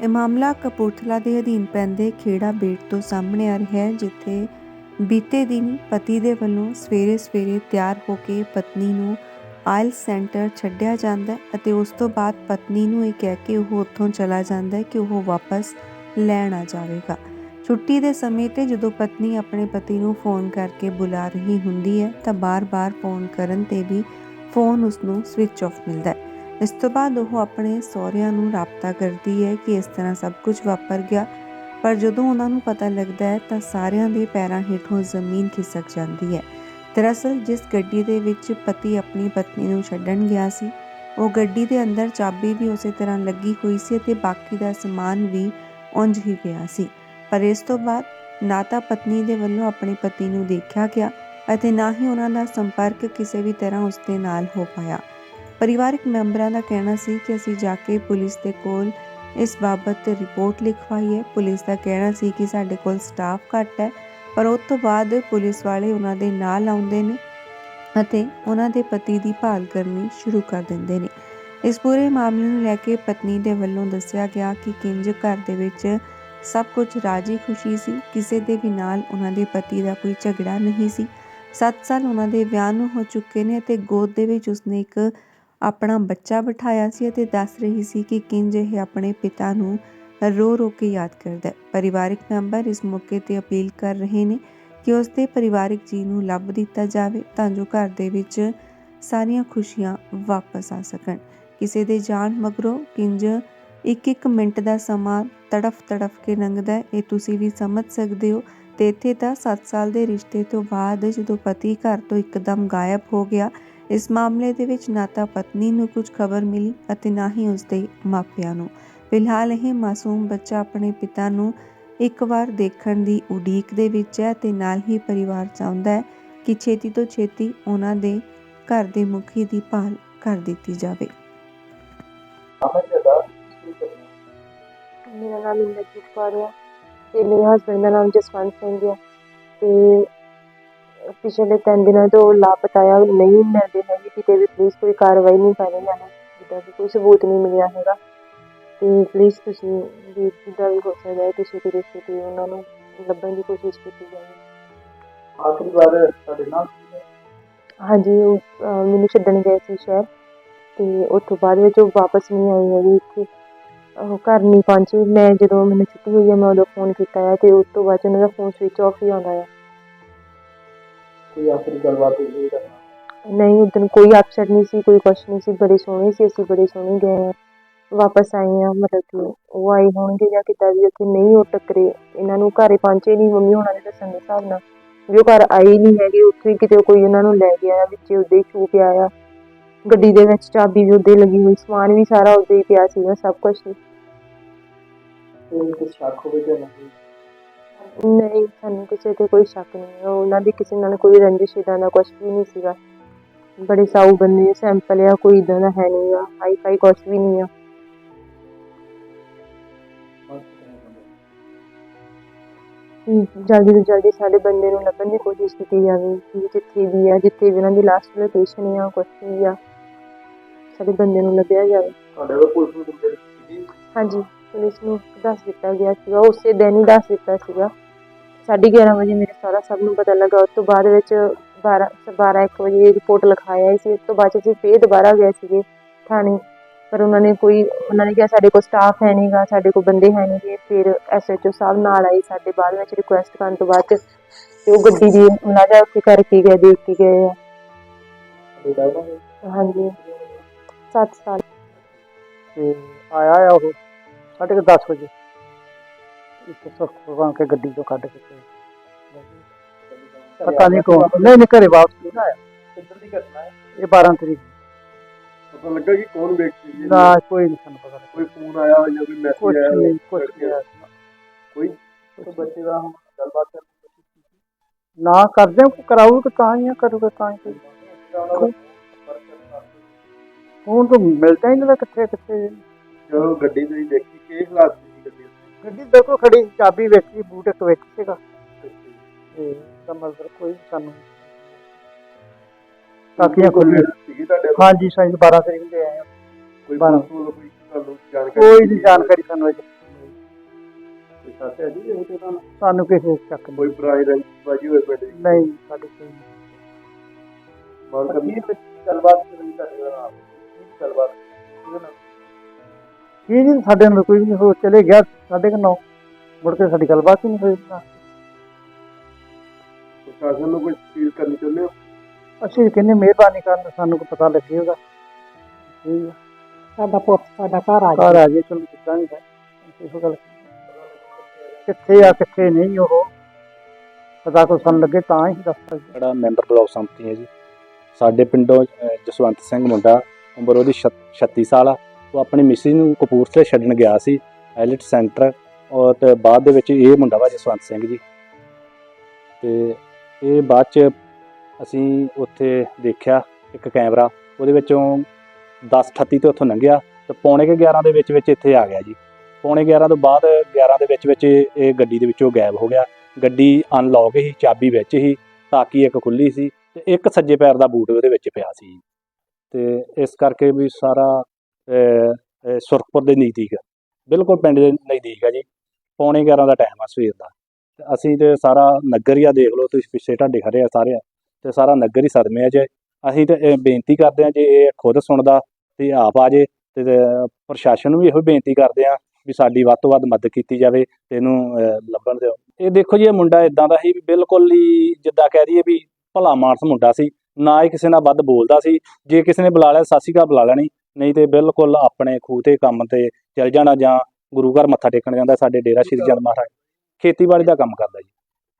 ਇਹ ਮਾਮਲਾ ਕਪੂਰਥਲਾ ਦੇ ਅਧੀਨ ਪੈਂਦੇ ਖੇੜਾ ਬੇਟ ਤੋਂ ਸਾਹਮਣੇ ਆ ਰਿਹਾ ਹੈ, ਜਿੱਥੇ ਬੀਤੇ ਦਿਨ ਪਤੀ ਦੇ ਵੱਲੋਂ ਸਵੇਰੇ ਸਵੇਰੇ ਤਿਆਰ ਹੋ ਕੇ ਪਤਨੀ ਨੂੰ ਆਇਲ ਸੈਂਟਰ ਛੱਡਿਆ ਜਾਂਦਾ ਹੈ ਅਤੇ ਉਸ ਤੋਂ ਬਾਅਦ ਪਤਨੀ ਨੂੰ ਇਹ ਕਹਿ ਕੇ ਉਹ ਉੱਥੋਂ ਚਲਾ ਜਾਂਦਾ ਹੈ ਕਿ ਉਹ ਵਾਪਸ ਲੈਣ ਆ ਜਾਵੇਗਾ। ਛੁੱਟੀ ਦੇ ਸਮੇਂ ਤੇ ਜਦੋਂ ਪਤਨੀ ਆਪਣੇ ਪਤੀ ਨੂੰ ਫੋਨ ਕਰਕੇ ਬੁਲਾ ਰਹੀ ਹੁੰਦੀ ਹੈ ਤਾਂ ਬਾਰ-ਬਾਰ ਫੋਨ ਕਰਨ ਤੇ ਵੀ ਫੋਨ ਉਸ ਨੂੰ ਸਵਿਚ ਆਫ ਮਿਲਦਾ ਹੈ। ਇਸ ਤੋਂ ਬਾਅਦ ਉਹ ਆਪਣੇ ਸਹੁਰਿਆਂ ਨੂੰ ਰਾਬਤਾ ਕਰਦੀ ਹੈ ਕਿ ਇਸ ਤਰ੍ਹਾਂ ਸਭ ਕੁਝ ਵਾਪਰ ਗਿਆ। ਪਰ ਜਦੋਂ ਉਹਨਾਂ ਨੂੰ ਪਤਾ ਲੱਗਦਾ ਹੈ, ਤਾਂ ਸਾਰਿਆਂ ਦੇ ਪੈਰਾਂ ਹੇਠੋਂ ਜ਼ਮੀਨ ਖਿਸਕ ਜਾਂਦੀ ਹੈ। ਦਰਅਸਲ, ਜਿਸ ਗੱਡੀ ਦੇ ਵਿੱਚ ਪਤੀ ਆਪਣੀ ਪਤਨੀ ਨੂੰ ਛੱਡਣ ਗਿਆ ਸੀ, ਉਹ ਗੱਡੀ ਦੇ ਅੰਦਰ ਚਾਬੀ ਵੀ ਉਸੇ ਤਰ੍ਹਾਂ ਲੱਗੀ ਹੋਈ ਸੀ ਅਤੇ ਬਾਕੀ ਦਾ ਸਮਾਨ ਵੀ ਉਂਝ ਹੀ ਪਿਆ ਸੀ। ਪਰ ਇਸ ਤੋਂ ਬਾਅਦ ਨਾ ਤਾਂ ਪਤਨੀ ਦੇ ਵੱਲੋਂ ਆਪਣੇ ਪਤੀ ਨੂੰ ਦੇਖਿਆ ਗਿਆ ਅਤੇ ਨਾ ਹੀ ਉਹਨਾਂ ਦਾ ਸੰਪਰਕ ਕਿਸੇ ਵੀ ਤਰ੍ਹਾਂ ਉਸ ਦੇ ਨਾਲ ਹੋ ਪਾਇਆ। ਪਰਿਵਾਰਕ ਮੈਂਬਰਾਂ ਦਾ ਕਹਿਣਾ ਸੀ ਕਿ ਅਸੀਂ ਜਾ ਕੇ ਪੁਲਿਸ ਦੇ ਕੋਲ ਇਸ ਬਾਬਤ ਰਿਪੋਰਟ ਲਿਖਵਾਈ ਹੈ। ਪੁਲਿਸ ਦਾ ਕਹਿਣਾ ਸੀ ਕਿ ਸਾਡੇ ਕੋਲ ਸਟਾਫ ਘੱਟ ਹੈ, ਪਰ ਉਸ ਤੋਂ ਬਾਅਦ ਪੁਲਿਸ ਵਾਲੇ ਉਹਨਾਂ ਦੇ ਨਾਲ ਆਉਂਦੇ ਨੇ ਅਤੇ ਉਹਨਾਂ ਦੇ ਪਤੀ ਦੀ ਭਾਲ ਕਰਨੀ ਸ਼ੁਰੂ ਕਰ ਦਿੰਦੇ ਨੇ। ਇਸ ਪੂਰੇ ਮਾਮਲੇ ਨੂੰ ਲੈ ਕੇ ਪਤਨੀ ਦੇ ਵੱਲੋਂ ਦੱਸਿਆ ਗਿਆ ਕਿ ਕਿੰਜ ਘਰ ਦੇ ਵਿੱਚ ਸਭ ਕੁਝ ਰਾਜੀ ਖੁਸ਼ੀ ਸੀ। ਕਿਸੇ ਦੇ ਵੀ ਨਾਲ ਉਹਨਾਂ ਦੇ ਪਤੀ ਦਾ ਕੋਈ ਝਗੜਾ ਨਹੀਂ ਸੀ। 7 ਸਾਲ ਉਹਨਾਂ ਦੇ ਵਿਆਹ ਨੂੰ ਹੋ ਚੁੱਕੇ ਨੇ ਅਤੇ ਗੋਦ ਦੇ ਵਿੱਚ ਉਸਨੇ ਇੱਕ ਆਪਣਾ ਬੱਚਾ ਬਿਠਾਇਆ ਸੀ ਅਤੇ ਦੱਸ ਰਹੀ ਸੀ ਕਿ ਕਿੰਜ ਇਹ ਆਪਣੇ ਪਿਤਾ ਨੂੰ ਰੋ ਰੋ ਕੇ ਯਾਦ ਕਰਦਾ ਹੈ। ਪਰਿਵਾਰਕ ਮੈਂਬਰ ਇਸ ਮੌਕੇ ਤੇ ਅਪੀਲ ਕਰ ਰਹੇ ਨੇ ਕਿ ਉਸ ਦੇ ਪਰਿਵਾਰਕ ਜੀ ਨੂੰ ਲੱਭ ਦਿੱਤਾ ਜਾਵੇ ਤਾਂ ਜੋ ਘਰ ਦੇ ਵਿੱਚ ਸਾਰੀਆਂ ਖੁਸ਼ੀਆਂ ਵਾਪਸ ਆ ਸਕਣ। ਕਿਸੇ ਦੇ ਜਾਣ ਮਗਰੋਂ ਕਿੰਜ ਇੱਕ ਇੱਕ ਮਿੰਟ ਦਾ ਸਮਾਂ ਤੜਫ ਤੜਫ ਕੇ ਲੰਘਦਾ ਇਹ ਤੁਸੀਂ ਵੀ ਸਮਝ ਸਕਦੇ ਹੋ। ਤੇ ਇੱਥੇ ਤਾਂ 7 ਸਾਲ ਦੇ ਰਿਸ਼ਤੇ ਤੋਂ ਬਾਅਦ ਜਦੋਂ ਪਤੀ ਘਰ ਤੋਂ ਇੱਕਦਮ ਗਾਇਬ ਹੋ ਗਿਆ ਇਸ ਮਾਮਲੇ ਦੇ ਵਿੱਚ ਨਾ ਤਾਂ ਪਤਨੀ ਨੂੰ ਕੁਝ ਖਬਰ ਮਿਲੀ ਅਤੇ ਨਾ ਹੀ ਉਸਦੇ ਮਾਪਿਆਂ ਨੂੰ। ਫਿਲਹਾਲ ਇਹ ਮਾਸੂਮ ਬੱਚਾ ਆਪਣੇ ਪਿਤਾ ਨੂੰ ਇੱਕ ਵਾਰ ਦੇਖਣ ਦੀ ਉਡੀਕ ਦੇ ਵਿੱਚ ਹੈ ਤੇ ਨਾਲ ਹੀ ਪਰਿਵਾਰ ਚਾਹੁੰਦਾ ਹੈ ਕਿ ਛੇਤੀ ਤੋਂ ਛੇਤੀ ਉਹਨਾਂ ਦੇ ਘਰ ਦੇ ਮੁਖੀ ਦੀ ਭਾਲ ਕਰ ਦਿੱਤੀ ਜਾਵੇ। ਮੇਰਾ ਨਾਮ ਇੰਦਰਜੀਤ ਕੌਰ ਹੈ ਤੇ ਮੇਰੇ ਹਸਬੰਦ ਦਾ ਨਾਮ ਜਸਵੰਤ ਸਿੰਘ ਹੈ ਤੇ ਪਿਛਲੇ ਤਿੰਨ ਦਿਨਾਂ ਤੋਂ ਲਾਪਤਾ ਆ ਨਹੀਂ ਮਿਲਦੇ ਹੈਗੇ ਕਿਤੇ ਵੀ ਪੁਲਿਸ ਕੋਈ ਕਾਰਵਾਈ ਨਹੀਂ ਕਰ ਰਹੀ ਹੈ ਜਿੱਦਾਂ ਕਿ ਕੋਈ ਸਬੂਤ ਨਹੀਂ ਮਿਲਿਆ ਹੈਗਾ। ਤੇ ਪਲੀਜ਼ ਤੁਸੀਂ ਵੀ ਜਿੱਦਾਂ ਵੀ ਹੋ ਸਕਦਾ ਹੈ ਕਿਸੇ ਦੀ ਰਿਸ਼ਤੇ ਉਹਨਾਂ ਨੂੰ ਲੱਭਣ ਦੀ ਕੋਸ਼ਿਸ਼ ਕੀਤੀ ਜਾਵੇ। ਆਖਰੀ ਵਾਰ ਸਾਡੇ ਨਾਲ ਹਾਂਜੀ ਉਹ ਅਹ, ਮੈਨੂੰ ਛੱਡਣ ਗਏ ਸੀ ਸ਼ਹਿਰ ਤੇ ਉਸ ਤੋਂ ਬਾਅਦ ਵਿੱਚ ਉਹ ਵਾਪਸ ਨਹੀਂ ਆਏ ਹੈਗੇ ਇੱਥੇ। ਉਹ ਘਰ ਨਹੀਂ ਪਹੁੰਚੇ। ਮੈਂ ਜਦੋਂ ਮੈਨੂੰ ਛੁੱਟੀ ਹੋਈ ਹੈ ਮੈਂ ਉਦੋਂ ਫੋਨ ਕੀਤਾ ਹੈ ਤੇ ਉਸ ਤੋਂ ਬਾਅਦ 'ਚ ਉਹਨਾਂ ਦਾ ਫੋਨ ਸਵਿਚ ਆਫ ਹੀ ਆਉਂਦਾ ਹੈ ਕੋਈ ਆਖਰੀ ਗੱਲਬਾਤ ਹੋਈ ਤਾਂ? ਨਹੀਂ ਉਦੋਂ ਕੋਈ ਅਪਸੈਟ ਨਹੀਂ ਸੀ ਕੋਈ ਕੁਛ ਨਹੀਂ ਸੀ ਬੜੇ ਸੋਹਣੇ ਸੀ ਅਸੀਂ ਬੜੇ ਸੋਹਣੇ ਗਏ ਹਾਂ। ਵਾਪਸ ਆਏ ਹਾਂ ਮਤਲਬ ਕਿ ਉਹ ਆਏ ਹੋਣਗੇ ਜਾਂ ਕਿੱਦਾਂ ਵੀ ਉੱਥੇ ਨਹੀਂ ਉਹ ਟੱਕਰੇ। ਇਹਨਾਂ ਨੂੰ ਘਰੇ ਪਹੁੰਚੇ ਨਹੀਂ ਮੰਮੀ ਹੋਣਾ ਦੇ ਦੱਸਣ ਦੇ ਹਿਸਾਬ ਨਾਲ। ਵੀ ਉਹ ਘਰ ਹੀ ਨਹੀਂ ਹੈਗੇ ਉੱਥੇ ਕਿਤੇ ਕੋਈ ਉਹਨਾਂ ਨੂੰ ਲੈ ਗਿਆ ਵਿੱਚ ਉਹਦੇ ਹੀ ਛੂ ਪਿਆ ਆ ਗੱਡੀ ਦੇ ਵਿੱਚ ਚਾਬੀ ਵੀ ਉਹਦੇ ਲੱਗੀ ਹੋਈ ਸਮਾਨ ਵੀ ਸਾਰਾ ਉਹਦੇ ਹੀ ਪਿਆ ਸੀਗਾ ਸਭ ਕੁਝ ਕੋਈ ਕੁਝ ਸ਼ੱਕ ਹੋਵੇ ਜਾਂ ਨਹੀਂ ਨਹੀਂ ਸਾਨੂੰ ਕਿਸੇ ਤੇ ਕੋਈ ਸ਼ੱਕ ਨਹੀਂ ਹੈ। ਉਹਨਾਂ ਦੀ ਕਿਸੇ ਨਾਲ ਕੋਈ ਰੰਜਿਸ਼ ਇਦਾਂ ਦਾ ਕੁਝ ਵੀ ਨਹੀਂ ਸੀਗਾ। ਬੜੇ ਸਾਊ ਬੰਦੇ ਸੈਂਪਲ ਆ ਕੋਈ ਇਦਾਂ ਦਾ ਹੈ ਨਹੀਂ ਆ ਹਾਈ ਫਾਈ ਕੁਝ ਵੀ ਨਹੀਂ ਆ। ਜਲਦੀ ਤੋਂ ਜਲਦੀ ਸਾਡੇ ਬੰਦੇ ਨੂੰ ਲੱਭਣ ਦੀ ਕੋਸ਼ਿਸ਼ ਕੀਤੀ ਜਾਵੇ ਕਿ ਜਿੱਥੇ ਵੀ ਆ ਜਿੱਥੇ ਵੀ ਉਹਨਾਂ ਦੀ ਲਾਸਟ ਲੋਕੇਸ਼ਨ ਆ ਕੁਛ ਵੀ ਆ ਸਾਡੇ ਬੰਦੇ ਨੂੰ ਲੱਭਿਆ ਜਾਵੇ। ਤੁਹਾਡੇ ਕੋਲ ਪੁਲਿਸ ਨੂੰ ਦਿੱਤੇ ਸੀ ਹਾਂਜੀ ਪੁਲਿਸ ਨੂੰ ਦੱਸ ਦਿੱਤਾ ਗਿਆ ਸੀਗਾ ਉਸੇ ਦਿਨ ਹੀ ਦੱਸ ਦਿੱਤਾ ਸੀਗਾ। 11:30 ਵਜੇ ਮੇਰੇ ਸਾਰਾ ਸਭ ਨੂੰ ਪਤਾ ਲੱਗਾ। ਉਸ ਤੋਂ ਬਾਅਦ ਵਿੱਚ 12 12 1 ਵਜੇ ਰਿਪੋਰਟ ਲਿਖਾਇਆ ਸੀ। ਉਸ ਤੋਂ ਬਾਅਦ 'ਚ ਅਸੀਂ ਫੇਰ ਦੁਬਾਰਾ ਗਏ ਸੀਗੇ ਥਾਣੇ। ਪਰ ਉਹਨਾਂ ਨੇ ਕੋਈ, ਉਹਨਾਂ ਨੇ ਕਿਹਾ ਸਾਡੇ ਕੋਲ ਸਟਾਫ ਹੈ ਨਹੀਂਗਾ ਸਾਡੇ ਕੋਲ ਬੰਦੇ ਹੈ ਨਹੀਂਗੇ ਫਿਰ ਐਸਐਚਓ ਸਾਹਿਬ ਨਾਲ ਆਏ, ਸਾਡੇ ਬਾਅਦ ਵਿੱਚ ਰਿਕੁਐਸਟ ਕਰਨ ਤੋਂ ਬਾਅਦ 'ਚ ਤੇ ਉਹ ਗੱਡੀ ਦੀ ਮੁਲਾਜ਼ਾ ਉੱਥੇ ਕਰਕੇ ਗਏ, ਦੇਖ ਕੇ ਗਏ ਆ। ਹਾਂਜੀ। 7 ਸਾਲ। ਤੇ ਆਇਆ ਆ ਉਹ ਸਾਢੇ ਕੁ 10 ਵਜੇ। ਭਗਵਾਨ ਕੇ ਗੱਡੀ ਤੋਂ ਕੱਢ ਕੇ ਤੇ ਪਤਾ ਨਹੀਂ ਕੌਣ ਨਹੀਂ ਨਹੀਂ ਘਰੇ ਵਾਪਸ ਨਹੀਂ ਆਇਆ ਕਿੱਧਰ ਦੀ ਘਟਨਾ ਹੈ ਇਹ 12 ਤਰੀਕ ਪਤਾ ਲੱਗਾ ਕਿ ਕੌਣ ਵਿਅਕਤੀ ਸੀ ਨਾ ਕੋਈ ਨਹੀਂ ਸਾਨੂੰ ਪਤਾ ਕੋਈ ਫੋਨ ਆਇਆ ਜਾਂ ਕੋਈ ਕੁਛ ਮੈਸੇਜ ਆਇਆ ਨਹੀਂ ਕੁਛ ਨਹੀਂ ਆਇਆ। ਕੋਈ ਕੋਈ ਬੱਚੇ ਦਾ ਹੁਣ ਗੱਲਬਾਤ ਕਰਨ ਦੀ ਕੋਸ਼ਿਸ਼ ਨਾ ਕਰਦੇ ਹਾਂ, ਕਰਾਊਗਾ ਤਾਂ ਹੀ ਆ ਕਰੂਗਾ ਤਾਂ ਹੀ ਕੋਈ। ਹੁਣ ਤਾਂ ਮਿਲਦਾ ਹੀ ਨਹੀਂ ਕਿੱਥੇ ਕਿੱਥੇ ਜਦੋਂ ਗੱਡੀ ਤੁਸੀਂ ਦੇਖੀ ਕਿ ਹਾਲਾਤ ਸੀ ਗੱਡੀ ਦੇ? ਦੇਖੋ ਖੜੀ ਚਾਬੀ ਵੇਖੀ ਬੂਟ ਇੱਕ ਵਿੱਚ ਸੀਗਾ ਤੇ ਤਾਂ ਮਤਲਬ ਕੋਈ ਸਾਨੂੰ ਤਾਕੀਆਂ ਖੋਲੀ ਸੀਗੀ ਤੁਹਾਡੇ ਕੋਲ? ਹਾਂਜੀ ਸਾਈਂ 12 ਤਰੀਕ ਦੇ ਆਏ ਹਾਂ। ਕੋਈ ਬਾਰਾਂ। ਕੋਈ ਤੁਹਾਨੂੰ ਜਾਣਕਾਰੀ ਕੋਈ ਨਹੀਂ ਜਾਣਕਾਰੀ ਸਾਨੂੰ ਅਜੇ ਦੱਸਿਆ ਜੀ ਇਹ ਤੇ ਤੁਹਾਨੂੰ ਸਾਨੂੰ ਕਿਸੇ ਚੱਕ ਕੋਈ ਨਹੀਂ ਪ੍ਰਾਈ ਬਾਜੀ ਹੋਏ ਪਿੰਡ ਦੀ ਨਹੀਂ ਸਾਡੇ ਕੋਈ ਨਹੀਂ। ਮਾਲ ਕਰਨੀ ਗੱਲਬਾਤ ਕਰੀ ਤੁਹਾਡੇ ਨਾਲ ਆਪ ਕੀ ਗੱਲਬਾਤ ਨਾਲ ਕੀ ਜੀ ਸਾਡੇ ਨਾਲ ਕੋਈ ਵੀ ਨਹੀਂ ਹੋ ਚਲੇ ਗਿਆ ਸਾਡੇ ਕੋਲ ਨੌ। ਮੁੜ ਕੇ ਸਾਡੀ ਗੱਲਬਾਤ ਹੀ ਨਹੀਂ ਹੋਈ ਨਾਲ। ਪ੍ਰਸ਼ਾਸਨ ਨੂੰ ਕੋਈ ਅਪੀਲ ਕਰਨੀ ਚਾਹੁੰਦੇ ਹੋ? ਅਸੀਂ ਕਹਿੰਦੇ ਮਿਹਰਬਾਨੀ ਕਰਨ ਸਾਨੂੰ ਕੋਈ ਪਤਾ ਲੱਗੇ ਉਹਦਾ। ਠੀਕ ਆ। ਸਾਡਾ ਪੁੱਤ ਸਾਡਾ ਘਰ ਆ ਘਰ ਆ ਜੇ ਚਲੋ ਕਿੱਦਾਂ ਵੀ ਹੈ ਇਹੋ ਗੱਲ ਕਿੱਥੇ ਆ ਕਿੱਥੇ ਨਹੀਂ ਉਹ? ਪਤਾ ਕੋ ਸਾਨੂੰ ਲੱਗੇ ਤਾਂ ਹੀ ਦੱਸ ਸਕਦੇ। ਜਿਹੜਾ ਮੈਂਬਰ ਬਲਾਕ ਸੰਮਤੀ ਹੈ ਜੀ। ਸਾਡੇ ਪਿੰਡੋਂ ਜਸਵੰਤ ਸਿੰਘ ਮੁੰਡਾ ਉਮਰ ਉਹਦੀ ਛੱਤ- 36 ਸਾਲ ਆ। ਉਹ ਆਪਣੀ ਮਿਸਿਸ ਨੂੰ ਕਪੂਰਥਲੇ ਛੱਡਣ ਗਿਆ ਸੀ, ਐਲਿਟ ਸੈਂਟਰ, ਔਰ ਤੇ ਬਾਅਦ ਦੇ ਵਿੱਚ ਇਹ ਮੁੰਡਾ ਵਾ ਜਸਵੰਤ ਸਿੰਘ ਜੀ। ਤੇ ਇਹ ਬਾਅਦ ਚ ਅਸੀਂ ਉੱਥੇ ਦੇਖਿਆ ਇੱਕ ਕੈਮਰਾ, ਉਹਦੇ ਵਿੱਚੋਂ 10:38 ਤੇ ਉੱਥੋਂ ਲੰਘਿਆ, ਤੇ ਪੌਣੇ ਕੁ 11 ਦੇ ਵਿੱਚ ਵਿੱਚ ਇੱਥੇ ਆ ਗਿਆ ਜੀ। ਪੌਣੇ 11 ਤੋਂ ਬਾਅਦ 11 ਦੇ ਵਿੱਚ ਵਿੱਚ ਇਹ ਗੱਡੀ ਦੇ ਵਿੱਚੋਂ ਗਾਇਬ ਹੋ ਗਿਆ। ਗੱਡੀ ਅਨਲੌਕ ਹੀ, ਚਾਬੀ ਵਿੱਚ ਹੀ ਤਾਕੀ ਇੱਕ ਖੁੱਲੀ ਸੀ, ਤੇ ਇੱਕ ਸੱਜੇ ਪੈਰ ਦਾ ਬੂਟ ਉਹਦੇ ਵਿੱਚ ਪਿਆ ਸੀ। ਤੇ ਇਸ ਕਰਕੇ ਵੀ ਸਾਰਾ ਸੁਰਖਪੁਰ ਦੇ ਨਜ਼ਦੀਕ। ਬਿਲਕੁਲ ਪਿੰਡ ਦੇ ਨਜ਼ਦੀਕ ਆ ਜੀ। ਪੌਣੇ 11 ਦਾ ਟਾਈਮ ਆ ਸਵੇਰ ਦਾ। ਤੇ ਅਸੀਂ ਤੇ ਸਾਰਾ ਨਗਰ ਹੀ ਆ, ਦੇਖ ਲਓ ਤੁਸੀਂ, ਪਿੱਛੇ ਢਾਡੇ ਖੜੇ ਆ ਸਾਰੇ। ਤੇ ਸਾਰਾ ਨਗਰ ਹੀ ਸਦਮੇ ਆ ਜੇ। ਅਸੀਂ ਤੇ ਇਹ ਬੇਨਤੀ ਕਰਦੇ ਆ ਜੇ ਇਹ ਖੁਦ ਸੁਣਦਾ ਤੇ ਆਪ ਆ ਜੇ ਤੇ ਪ੍ਰਸ਼ਾਸਨ ਨੂੰ ਵੀ ਇਹੋ ਬੇਨਤੀ ਕਰਦੇ ਆ ਵੀ ਸਾਡੀ ਵੱਧ ਤੋਂ ਵੱਧ ਮਦਦ ਕੀਤੀ ਜਾਵੇ ਤੇ ਇਹਨੂੰ ਲੱਭਣ ਦਿਓ। ਇਹ ਦੇਖੋ ਜੀ, ਇਹ ਮੁੰਡਾ ਇਦਾਂ ਦਾ ਸੀ ਵੀ ਬਿਲਕੁਲ ਹੀ ਜਿੱਦਾਂ ਕਹਿ ਦਈਏ ਵੀ ਭਲਾ ਮਾਨਸ ਮੁੰਡਾ ਸੀ। ਨਾ ਹੀ ਕਿਸੇ ਨਾਲ ਵੱਧ ਬੋਲਦਾ ਸੀ। ਜੇ ਕਿਸੇ ਨੇ ਬੁਲਾ ਲਿਆ ਸਾਸੀ ਕਾ ਬੁਲਾ ਲੈਣੀ। ਨਹੀਂ ਤੇ ਬਿਲਕੁਲ ਆਪਣੇ ਖੂਹ ਤੇ ਕੰਮ ਤੇ ਚਲ ਜਾਣਾ ਜਾਂ ਗੁਰੂ ਘਰ ਮੱਥਾ ਟੇਕਣ ਜਾਂਦਾ ਸਾਡੇ ਡੇਰਾ ਸ਼੍ਰੀ ਚੰਦ ਮਹਾਰਾਜ। ਖੇਤੀਬਾੜੀ ਦਾ ਕੰਮ ਕਰਦਾ ਜੀ।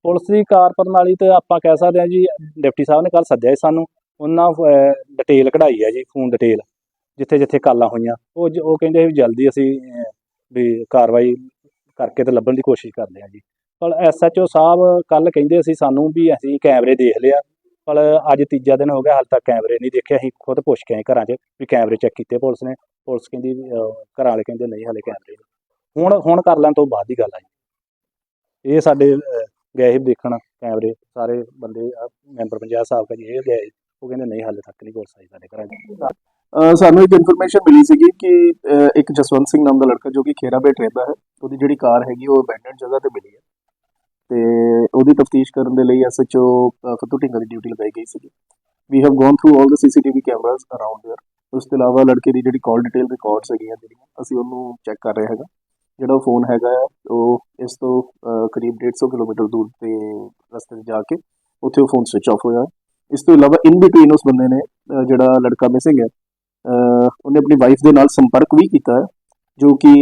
ਪੁਲਿਸ ਦੀ ਕਾਰ ਪ੍ਰਣਾਲੀ ਤੇ ਆਪਾਂ ਕਹਿ ਸਕਦੇ ਹਾਂ ਜੀ, ਡਿਪਟੀ ਸਾਹਿਬ ਨੇ ਕੱਲ ਸੱਦਿਆ ਸੀ ਸਾਨੂੰ। ਉਹਨਾਂ ਡਿਟੇਲ ਕਢਾਈ ਹੈ ਜੀ ਫੋਨ ਡਿਟੇਲ ਜਿੱਥੇ ਜਿੱਥੇ ਕਾਲਾਂ ਹੋਈਆਂ। ਉਹ ਜ- ਉਹ ਕਹਿੰਦੇ ਵੀ ਜਲਦੀ ਅਸੀਂ ਵੀ ਕਾਰਵਾਈ ਕਰਕੇ ਤੇ ਲੱਭਣ ਦੀ ਕੋਸ਼ਿਸ਼ ਕਰਦੇ ਹਾਂ ਜੀ। ਪਰ ਐਸਐਚਓ ਸਾਹਿਬ ਕੱਲ ਕਹਿੰਦੇ ਅਸੀਂ ਸਾਨੂੰ ਵੀ ਅਸੀਂ ਕੈਮਰੇ ਦੇਖ ਲਿਆ। ਪਰ ਅੱਜ ਤੀਜਾ ਦਿਨ ਹੋ ਗਿਆ, ਹਾਲ ਤੱਕ ਕੈਮਰੇ ਨਹੀਂ ਦੇਖੇ। ਅਸੀਂ ਖੁਦ ਪੁੱਛ ਕੇ ਆਏ ਘਰਾਂ 'ਚ ਵੀ ਕੈਮਰੇ ਚੈੱਕ ਕੀਤੇ, ਪੁਲਿਸ ਨੇ। ਪੁਲਿਸ ਕਹਿੰਦੀ ਘਰਾਂ ਵਾਲੇ ਕਹਿੰਦੇ, ਨਹੀਂ, ਹਾਲੇ ਕੈਮਰੇ ਨਹੀਂ। ਹੁਣ ਹੁਣ ਕਰ ਲੈਣ ਤੋਂ ਬਾਅਦ ਦੀ ਗੱਲ ਆ ਜੀ। ਇਹ ਸਾਡੇ ਗਏ ਸੀ ਦੇਖਣ ਕੈਮਰੇ। ਸਾਰੇ ਬੰਦੇ ਮੈਂਬਰ ਪੰਚਾਇਤ ਸਾਹਿਬ ਕਾ ਇਹ ਗਏ। ਉਹ ਕਹਿੰਦੇ, ਨਹੀਂ, ਹਾਲੇ ਤੱਕ ਨਹੀਂ ਪੁਲਿਸ ਆਈ ਸਾਡੇ ਘਰਾਂ 'ਚ। ਸਾਨੂੰ ਇੱਕ ਇਨਫੋਰਮੇਸ਼ਨ ਮਿਲੀ ਸੀਗੀ ਕਿ ਇੱਕ ਜਸਵੰਤ ਸਿੰਘ ਨਾਮ ਦਾ ਲੜਕਾ ਜੋ ਕਿ ਖੇਰਾ ਬੇਟ ਰਹਿੰਦਾ ਹੈ, ਉਹਦੀ ਜਿਹੜੀ ਕਾਰ ਹੈਗੀ, ਉਹ ਅਬੈਂਡਨਡ ਜਗ੍ਹਾ ਤੇ ਮਿਲੀ ਹੈ। ਤੇ ਉਹਦੀ ਤਫਤੀਸ਼ ਕਰਨ ਦੇ ਲਈ ਐਸਐਚਓ ਫਤੂ ਢਿੰਗਰ ਦੀ ਡਿਊਟੀ ਲਗਾਈ ਗਈ ਸੀਗੀ ਵੀ have gone through all the CCTV cameras around there ਉਸ ਤੋਂ ਇਲਾਵਾ ਲੜਕੇ ਦੀ ਜਿਹੜੀ ਕਾਲ ਡਿਟੇਲ ਰਿਕਾਰਡਸ ਹੈਗੀਆਂ ਜਿਹੜੀਆਂ ਅਸੀਂ ਉਹਨੂੰ ਚੈੱਕ ਕਰ ਰਹੇ ਹੈਗਾ ਜਿਹੜਾ ਫੋਨ ਹੈਗਾ ਆ ਉਹ ਇਸ ਤੋਂ ਅ, ਕਰੀਬ 150 ਕਿਲੋਮੀਟਰ ਦੂਰ ਤੇ ਰਸਤੇ 'ਤੇ ਜਾ ਕੇ ਉੱਥੇ ਉਹ ਫੋਨ ਸਵਿਚ ਆਫ ਹੋਇਆ ਇਸ ਤੋਂ ਇਲਾਵਾ ਇਨ ਬਿਟਵੀਨ ਉਸ ਬੰਦੇ ਨੇ ਅ, ਜਿਹੜਾ ਲੜਕਾ ਮਿਸਿੰਗ ਹੈ ਅਹ ਉਹਨੇ ਆਪਣੀ ਵਾਈਫ ਦੇ ਨਾਲ ਸੰਪਰਕ ਵੀ ਕੀਤਾ ਹੈ ਜੋ ਕਿ